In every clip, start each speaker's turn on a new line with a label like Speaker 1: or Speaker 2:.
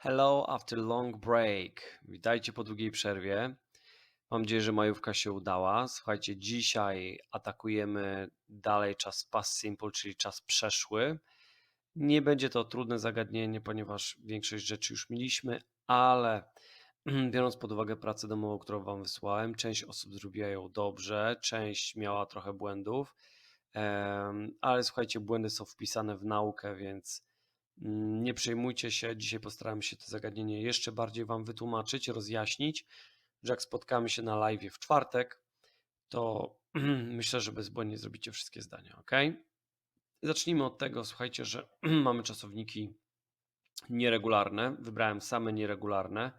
Speaker 1: Hello after long break. Witajcie po długiej przerwie. Mam nadzieję, że majówka się udała. Słuchajcie, dzisiaj atakujemy dalej czas past simple, czyli czas przeszły. Nie będzie to trudne zagadnienie, ponieważ większość rzeczy już mieliśmy, ale biorąc pod uwagę pracę domową, którą Wam wysłałem, część osób zrobiła ją dobrze, część miała trochę błędów, ale słuchajcie, błędy są wpisane w naukę, więc nie przejmujcie się. Dzisiaj postaram się to zagadnienie jeszcze bardziej Wam wytłumaczyć, rozjaśnić, że jak spotkamy się na live w czwartek, to myślę, że bezbłędnie zrobicie wszystkie zdania, ok? Zacznijmy od tego, słuchajcie, że mamy czasowniki nieregularne. Wybrałem same nieregularne.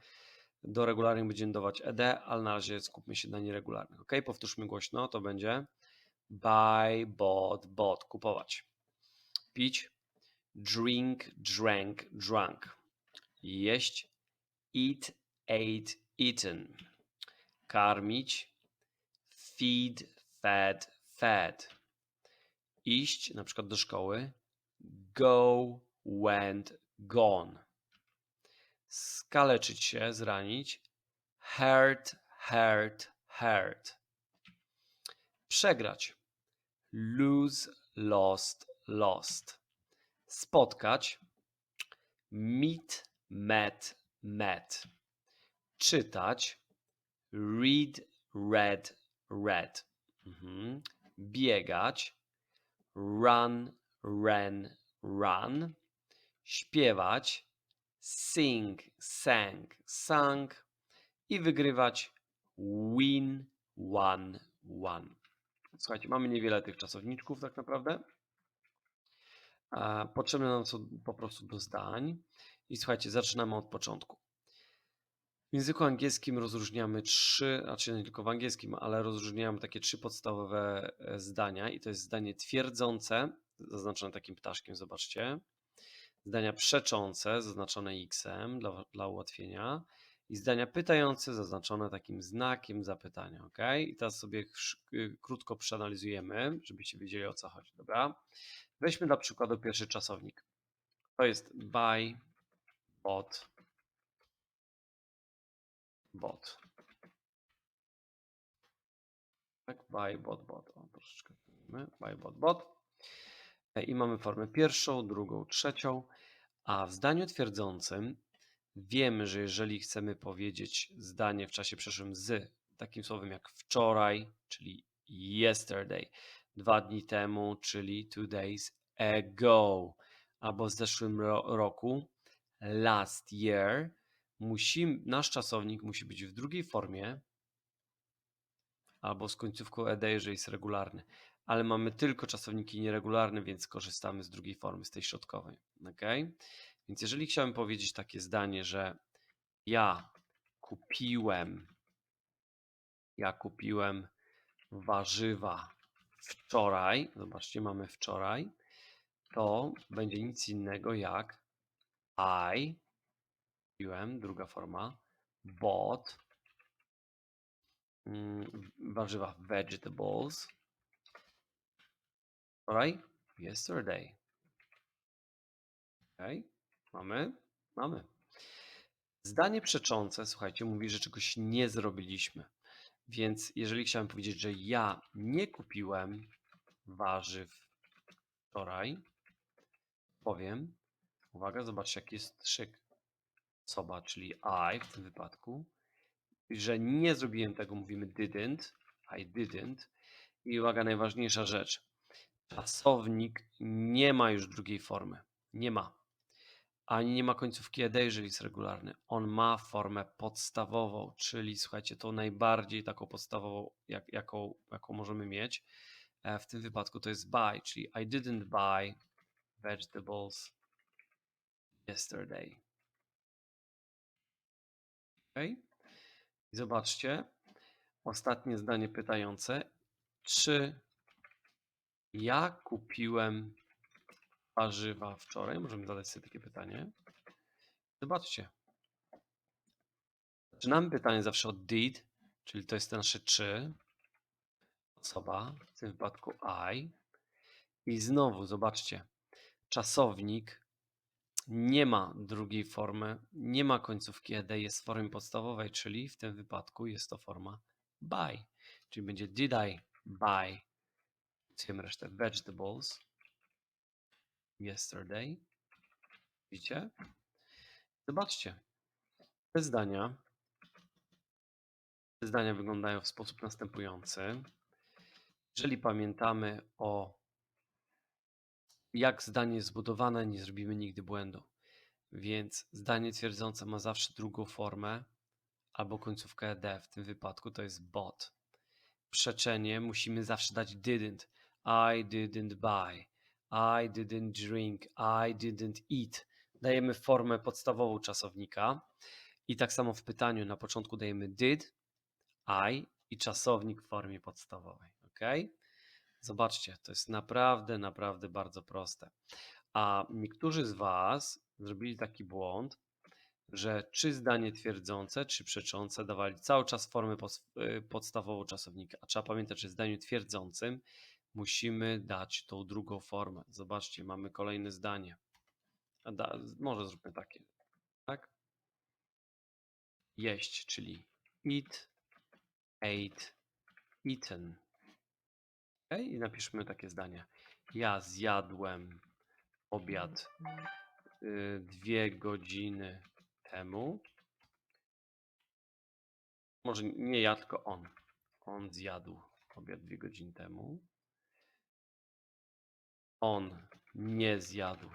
Speaker 1: Do regularnych będziemy dawać ed, ale na razie skupmy się na nieregularnych. Ok, powtórzmy głośno, to będzie buy, bought, bought, kupować. Pić, drink, drank, drunk. Jeść, eat, ate, eaten. Karmić, feed, fed, fed. Iść na przykład do szkoły, go, went, gone. Skaleczyć się, zranić, hurt, hurt, hurt. Przegrać, lose, lost, lost. Spotkać, meet, met, met. Czytać, read, read, read. Mhm. Biegać, run, ran, run. Śpiewać, sing, sang, sang. I wygrywać, win, won, won. Słuchajcie, mamy niewiele tych czasowniczków tak naprawdę. Potrzebne nam są po prostu do zdań. I słuchajcie, zaczynamy od początku. W języku angielskim rozróżniamy trzy, znaczy nie tylko w angielskim, ale rozróżniamy takie trzy podstawowe e, zdania i to jest zdanie twierdzące, zaznaczone takim ptaszkiem, zobaczcie. Zdania przeczące, zaznaczone x-em dla, dla ułatwienia i zdania pytające, zaznaczone takim znakiem zapytania, ok? I teraz sobie y, krótko przeanalizujemy, żebyście wiedzieli o co chodzi, dobra? Weźmy dla przykładu pierwszy czasownik. To jest buy, bought, bot. Tak, buy, bot, bot. O, troszeczkę. Buy, bot, bot. E, I mamy formę pierwszą, drugą, trzecią. A w zdaniu twierdzącym wiemy, że jeżeli chcemy powiedzieć zdanie w czasie przeszłym z takim słowem jak wczoraj, czyli yesterday, dwa dni temu, czyli two days ago, albo w zeszłym ro- roku, last year, musimy, nasz czasownik musi być w drugiej formie albo z końcówką ed, jeżeli jest regularny. Ale mamy tylko czasowniki nieregularne, więc korzystamy z drugiej formy, z tej środkowej. ok? Więc jeżeli chciałem powiedzieć takie zdanie, że ja kupiłem, ja kupiłem warzywa wczoraj, zobaczcie, mamy wczoraj, to będzie nic innego jak I kupiłem, druga forma, bought, mm, warzywa vegetables, wczoraj, yesterday. Ok, mamy, mamy. Zdanie przeczące, słuchajcie, mówi, że czegoś nie zrobiliśmy. Więc jeżeli chciałem powiedzieć, że ja nie kupiłem warzyw wczoraj, powiem, uwaga, zobaczcie, jaki jest szyk osoba, czyli I w tym wypadku, że nie zrobiłem tego, mówimy didn't, I didn't. I uwaga, najważniejsza rzecz. Czasownik nie ma już drugiej formy. Nie ma. Ani nie ma końcówki ed, jeżeli jest regularny. On ma formę podstawową, czyli słuchajcie, tą najbardziej taką podstawową, jak, jaką, jaką możemy mieć. E, W tym wypadku to jest buy, czyli I didn't buy vegetables yesterday. Ok? I zobaczcie, ostatnie zdanie pytające. Czy ja kupiłem warzywa wczoraj? Możemy zadać sobie takie pytanie. Zobaczcie. Zaczynamy pytanie zawsze od did, czyli to jest nasze czy. Osoba, w tym wypadku I. I znowu zobaczcie, czasownik nie ma drugiej formy, nie ma końcówki ed, jest w formie podstawowej, czyli w tym wypadku jest to forma buy. Czyli będzie did I buy, resztę, vegetables yesterday. Widzicie? Zobaczcie. Te zdania, te zdania wyglądają w sposób następujący. Jeżeli pamiętamy o jak zdanie jest zbudowane, nie zrobimy nigdy błędu. Więc zdanie twierdzące ma zawsze drugą formę albo końcówkę ed. W tym wypadku to jest bot. Przeczenie musimy zawsze dać didn't. I didn't buy. I didn't drink. I didn't eat. Dajemy formę podstawową czasownika. I tak samo w pytaniu na początku dajemy did, I i czasownik w formie podstawowej. Ok? Zobaczcie, to jest naprawdę, naprawdę bardzo proste. A niektórzy z Was zrobili taki błąd, że czy zdanie twierdzące, czy przeczące dawali cały czas formę y, podstawową czasownika. A trzeba pamiętać, że w zdaniu twierdzącym musimy dać tą drugą formę. Zobaczcie, mamy kolejne zdanie. Da, może zróbmy takie. Tak? Jeść, czyli eat, ate, eaten. Ok? I napiszmy takie zdanie. Ja zjadłem obiad y, dwie godziny temu. Może nie ja, tylko on. On zjadł obiad dwie godziny temu. On nie zjadł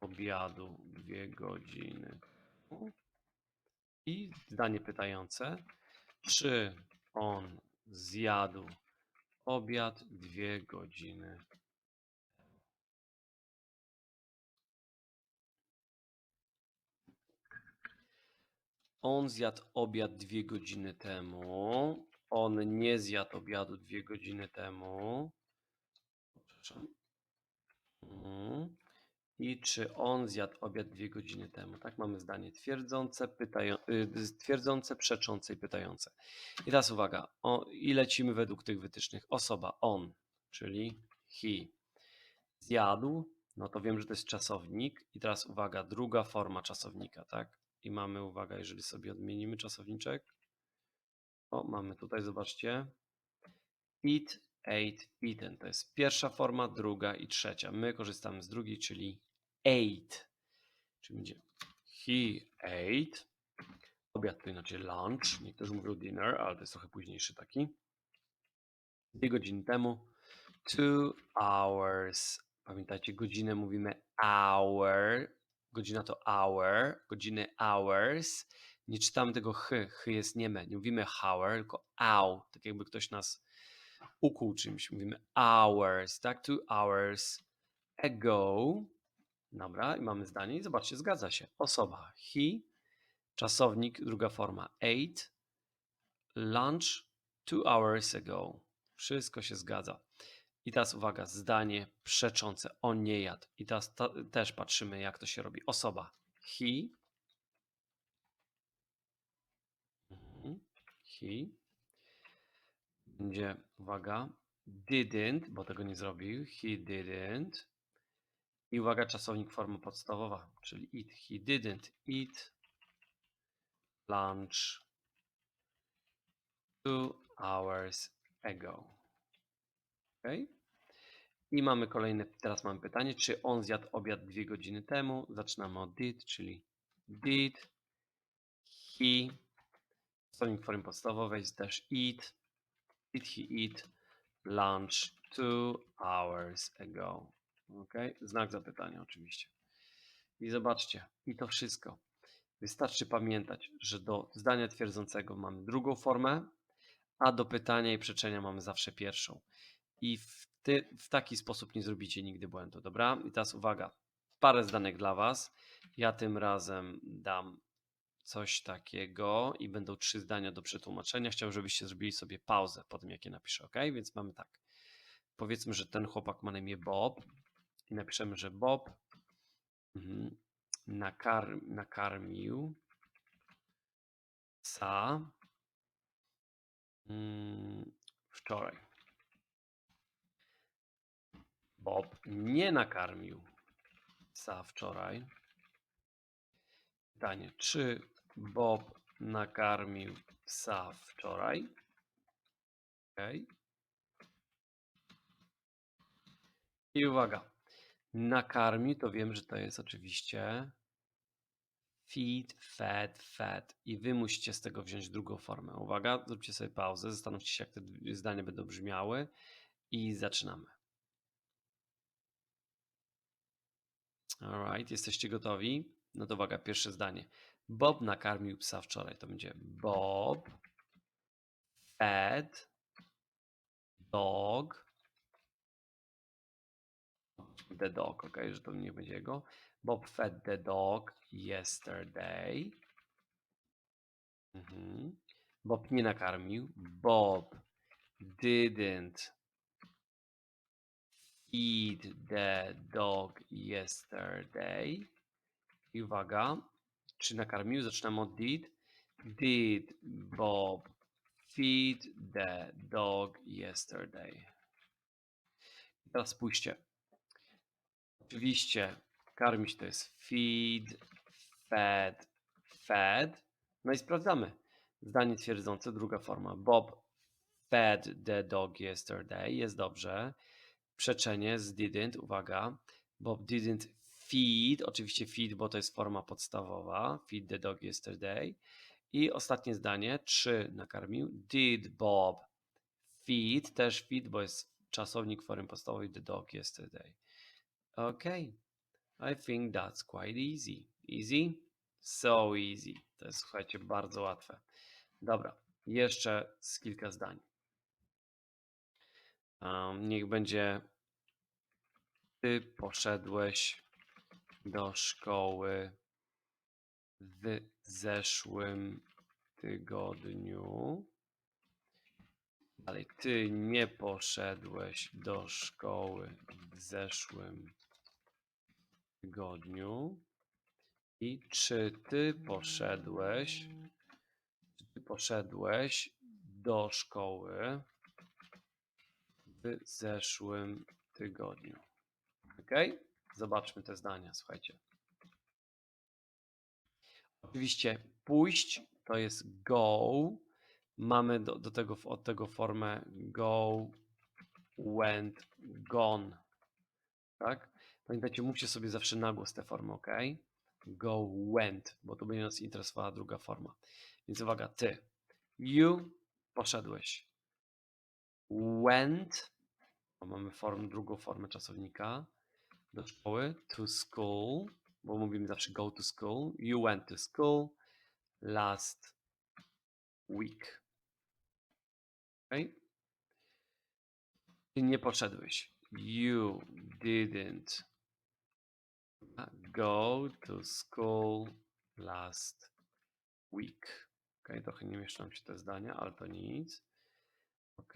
Speaker 1: obiadu dwie godziny. I zdanie pytające. Czy on zjadł obiad dwie godziny On zjadł obiad dwie godziny temu. On nie zjadł obiadu dwie godziny temu. Przepraszam. Mhm. I czy on zjadł obiad dwie godziny temu? Tak, mamy zdanie twierdzące, pytają, y, twierdzące, przeczące i pytające. I teraz uwaga, o, i lecimy według tych wytycznych. Osoba, on, czyli he, zjadł, no to wiem, że to jest czasownik. I teraz uwaga, druga forma czasownika, tak? I mamy, uwaga, jeżeli sobie odmienimy czasowniczek, o, mamy tutaj, zobaczcie, it 8-biten. To jest pierwsza forma, druga i trzecia. My korzystamy z drugiej, czyli 8. Czyli będzie he ate. Obiad to inaczej lunch. Niektórzy mówią dinner, ale to jest trochę późniejszy taki. Dwie godziny temu. Two hours. Pamiętajcie, godzinę mówimy hour. Godzina to hour. Godziny hours. Nie czytamy tego h. H jest nieme. Nie mówimy hour, tylko ow. Tak jakby ktoś nas ukuł czymś. Mówimy hours, tak? Two hours ago. Dobra, i mamy zdanie. I zobaczcie, zgadza się. Osoba he, czasownik, druga forma ate, lunch two hours ago. Wszystko się zgadza. I teraz uwaga, zdanie przeczące. On nie jadł. I teraz ta, też patrzymy, jak to się robi. Osoba he, mhm, he, będzie, uwaga, didn't, bo tego nie zrobił. He didn't. I uwaga, czasownik forma podstawowa, czyli eat. He didn't eat lunch two hours ago. Ok? I mamy kolejne, teraz mamy pytanie, czy on zjadł obiad dwie godziny temu? Zaczynamy od did, czyli did he, czasownik formy podstawowej też eat, did he eat lunch two hours ago? Ok? Znak zapytania oczywiście. I zobaczcie, i to wszystko. Wystarczy pamiętać, że do zdania twierdzącego mamy drugą formę, a do pytania i przeczenia mamy zawsze pierwszą. I w, ty, w taki sposób nie zrobicie nigdy błędu, dobra? I teraz uwaga, parę zdanek dla Was. Ja tym razem dam coś takiego i będą trzy zdania do przetłumaczenia. Chciałbym, żebyście zrobili sobie pauzę po tym, jak je napiszę, ok? Więc mamy tak. Powiedzmy, że ten chłopak ma na imię Bob i napiszemy, że Bob mhm, nakar, nakarmił psa mm, wczoraj. Bob nie nakarmił psa wczoraj. pytanie. Czy Bob nakarmił psa wczoraj? Okej. I uwaga. Nakarmił to wiem, że to jest oczywiście feed, fed, fed. I wy musicie z tego wziąć drugą formę. Uwaga, zróbcie sobie pauzę, zastanówcie się, jak te zdania będą brzmiały i zaczynamy. Alright, jesteście gotowi? No to uwaga, pierwsze zdanie. Bob nakarmił psa wczoraj. To będzie Bob fed dog the dog, ok, że to nie będzie jego. Bob fed the dog yesterday. Mhm. Bob nie nakarmił. Bob didn't feed the dog yesterday. I uwaga, czy nakarmił? Zaczynamy od did. Did Bob feed the dog yesterday? I teraz spójrzcie. Oczywiście karmić to jest feed, fed, fed. No i sprawdzamy. Zdanie twierdzące, druga forma. Bob fed the dog yesterday. Jest dobrze. Przeczenie z didn't, uwaga. Bob didn't feed, oczywiście feed, bo to jest forma podstawowa. Feed the dog yesterday. I ostatnie zdanie, czy nakarmił. Did Bob feed, też feed, bo jest czasownik formy podstawowej the dog yesterday. Okay, I think that's quite easy. Easy? So easy. To jest, słuchajcie, bardzo łatwe. Dobra, jeszcze z kilka zdań. Um, niech będzie ty poszedłeś do szkoły w zeszłym tygodniu. Dalej, ty nie poszedłeś do szkoły w zeszłym tygodniu. I czy ty poszedłeś, czy ty poszedłeś do szkoły w zeszłym tygodniu? Ok? Zobaczmy te zdania, słuchajcie. Oczywiście pójść to jest go. Mamy do, do tego, od tego formę go, went, gone. Tak? Pamiętajcie, mówcie sobie zawsze na głos te formy, ok? Go, went, bo tu będzie nas interesowała druga forma. Więc uwaga, ty. You poszedłeś. Went, mamy form, drugą formę czasownika do szkoły. To school, bo mówimy zawsze go to school. You went to school last week. Okay? Ty nie poszedłeś. You didn't go to school last week. Ok, trochę nie mieszczą się te zdania, ale to nic. Ok.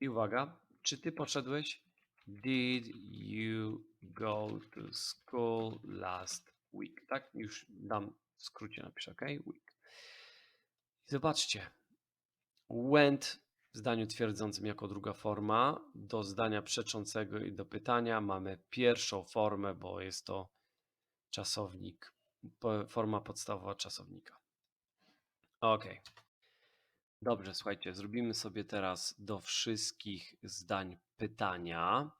Speaker 1: I uwaga, czy ty poszedłeś? Did you go to school last week? Tak, już dam w skrócie napiszę, ok? Week. Zobaczcie, went w zdaniu twierdzącym jako druga forma, do zdania przeczącego i do pytania mamy pierwszą formę, bo jest to czasownik, forma podstawowa czasownika. Ok. Dobrze, słuchajcie, zrobimy sobie teraz do wszystkich zdań pytania.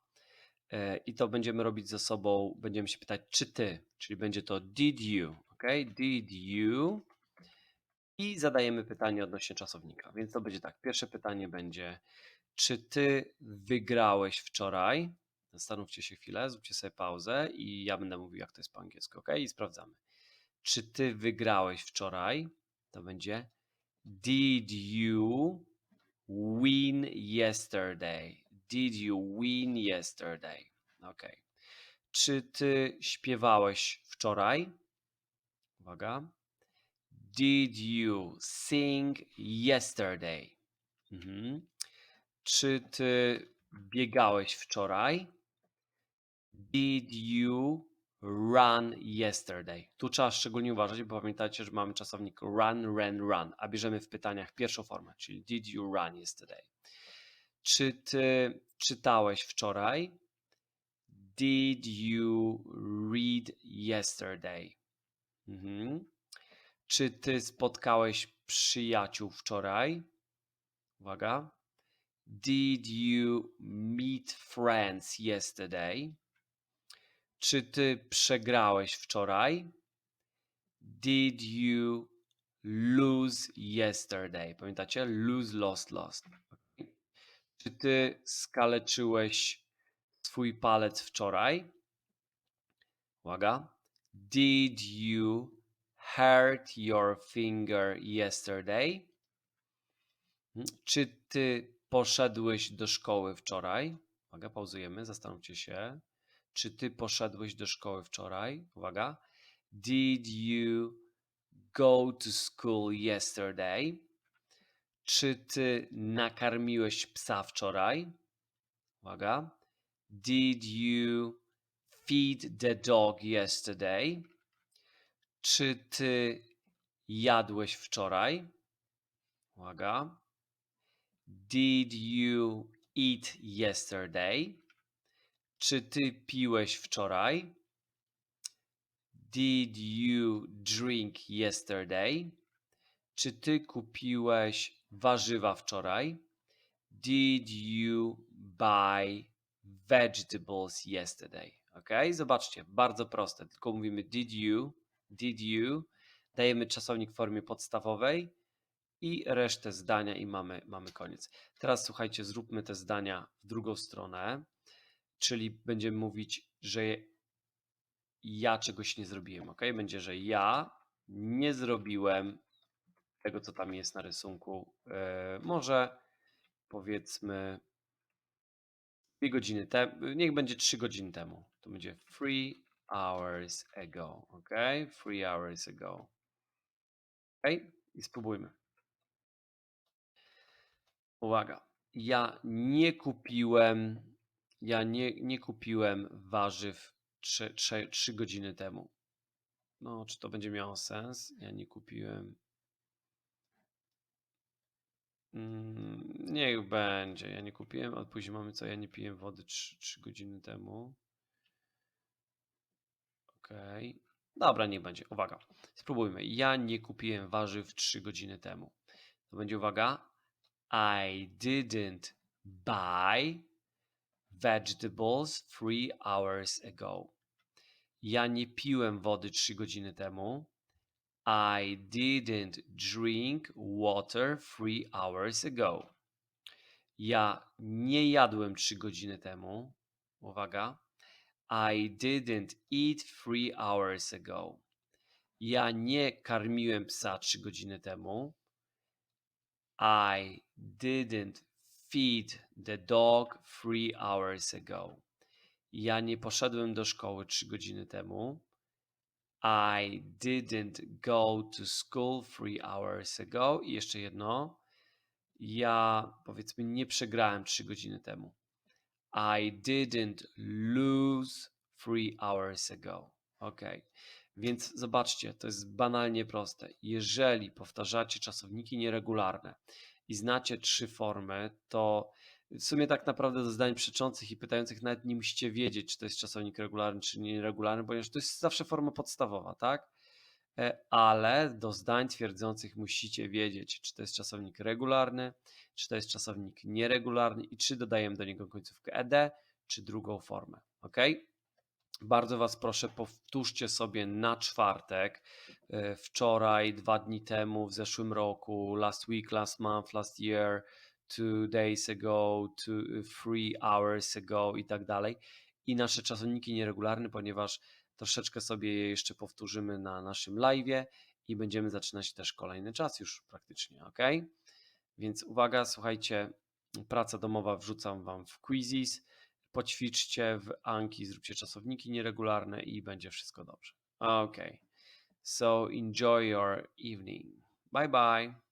Speaker 1: E, I to będziemy robić ze sobą, będziemy się pytać, czy ty, czyli będzie to did you, ok? Did you? I zadajemy pytanie odnośnie czasownika. Więc to będzie tak. Pierwsze pytanie będzie, czy ty wygrałeś wczoraj? Zastanówcie się chwilę, zróbcie sobie pauzę i ja będę mówił, jak to jest po angielsku, ok? I sprawdzamy. Czy ty wygrałeś wczoraj? To będzie Did you win yesterday? Did you win yesterday? Ok. Czy ty śpiewałeś wczoraj? Uwaga. Did you sing yesterday? Mhm. Czy ty biegałeś wczoraj? Did you run yesterday? Tu trzeba szczególnie uważać, bo pamiętajcie, że mamy czasownik run, ran, run, a bierzemy w pytaniach pierwszą formę, czyli did you run yesterday? Czy ty czytałeś wczoraj? did you read yesterday? Mhm. Czy ty spotkałeś przyjaciół wczoraj? Uwaga. Did you meet friends yesterday? Czy ty przegrałeś wczoraj? Did you lose yesterday? Pamiętacie? Lose, lost, lost. Czy ty skaleczyłeś swój palec wczoraj? Uwaga. Did you hurt your finger yesterday? Hmm, Czy ty poszedłeś do szkoły wczoraj? Uwaga, pauzujemy, zastanówcie się. Czy ty poszedłeś do szkoły wczoraj? Uwaga. Did you go to school yesterday? Czy ty nakarmiłeś psa wczoraj? Uwaga. Did you feed the dog yesterday? Czy ty jadłeś wczoraj? Uwaga. Did you eat yesterday? Czy ty piłeś wczoraj? Did you drink yesterday? Czy ty kupiłeś warzywa wczoraj? Did you buy vegetables yesterday? Ok, zobaczcie, bardzo proste. Tylko mówimy did you, did you, dajemy czasownik w formie podstawowej i resztę zdania i mamy, mamy koniec. Teraz słuchajcie, zróbmy te zdania w drugą stronę, czyli będziemy mówić, że ja czegoś nie zrobiłem. Ok, będzie, że ja nie zrobiłem tego, co tam jest na rysunku. E, może powiedzmy dwie godziny temu, niech będzie trzy godziny temu. To będzie three hours ago. Ok, three hours ago. Ok, i spróbujmy. Uwaga, ja nie kupiłem, ja nie, nie kupiłem warzyw trzy, trzy, trzy godziny temu. No, czy to będzie miało sens? Ja nie kupiłem. Mm, niech będzie. Ja nie kupiłem, a później mamy co? Ja nie piłem wody 3, 3 godziny temu. Okej. Dobra, niech będzie. Uwaga. Spróbujmy. Ja nie kupiłem warzyw 3 godziny temu. To będzie uwaga. I didn't buy vegetables 3 hours ago. Ja nie piłem wody 3 godziny temu. I didn't drink water 3 hours ago. Ja nie jadłem 3 godziny temu. Uwaga. I didn't eat 3 hours ago. Ja nie karmiłem psa 3 godziny temu. I didn't feed the dog 3 hours ago. Ja nie poszedłem do szkoły 3 godziny temu. I didn't go to school 3 hours ago. I jeszcze jedno. Ja powiedzmy nie przegrałem 3 godziny temu. I didn't lose 3 hours ago. Ok. Więc zobaczcie, to jest banalnie proste. Jeżeli powtarzacie czasowniki nieregularne i znacie trzy formy, to w sumie tak naprawdę do zdań przeczących i pytających nawet nie musicie wiedzieć, czy to jest czasownik regularny, czy nieregularny, ponieważ to jest zawsze forma podstawowa, tak? E, Ale do zdań twierdzących musicie wiedzieć, czy to jest czasownik regularny, czy to jest czasownik nieregularny i czy dodajemy do niego końcówkę ed, czy drugą formę. Ok? Bardzo Was proszę, powtórzcie sobie na czwartek, e, wczoraj, dwa dni temu, w zeszłym roku, last week, last month, last year, two days ago, two, three hours ago i tak dalej. I nasze czasowniki nieregularne, ponieważ troszeczkę sobie je jeszcze powtórzymy na naszym live'ie i będziemy zaczynać też kolejny czas już praktycznie, ok? Więc uwaga, słuchajcie, praca domowa wrzucam Wam w quizzes, poćwiczcie w Anki, zróbcie czasowniki nieregularne i będzie wszystko dobrze. Ok, so enjoy your evening. Bye bye.